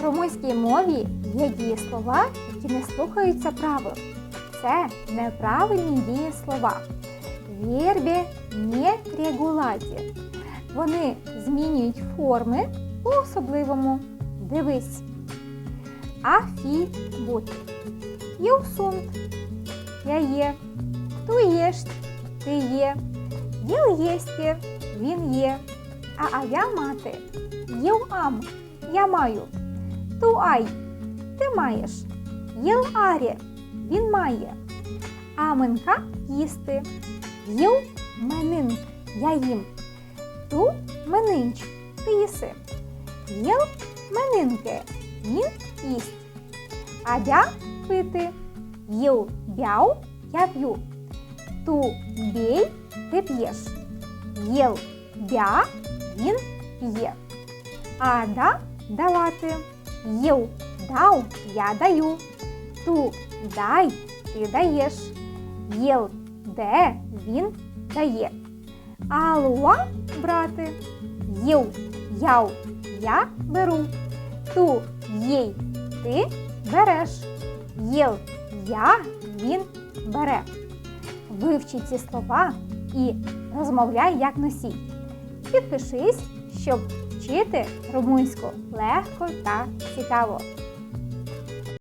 В румунській мові є дієслова, які не слухаються правил. Це неправильні дієслова. Вірбі не регуладі. Вони змінюють форми по-особливому. Дивись. Афі. Eu sunt. Я є. Ту єсть. Ти є. Він єсте. Він є. А а я мати. Eu am. Я маю. Ту ай. Ти маєш. Єл арі. Він має. Аменка їсти. Єл менин. Я їм. Ту менинч. Ти їси. Єл менинки. Він їсть. А я пити. Єл бяу. Я п'ю. Ту бій. Ти п'єш. Єл бя. Він п'є. А да давати. Єл дав. Я даю. Ту дай. Ти даєш. Єл де. Він дає. А луа брати. Єв яв. Я беру. Ту їй ти береш. Єл я він бере. Вивчи ці слова і розмовляй як носій. Підпишись, щоб вчити румунську легко та цікаво.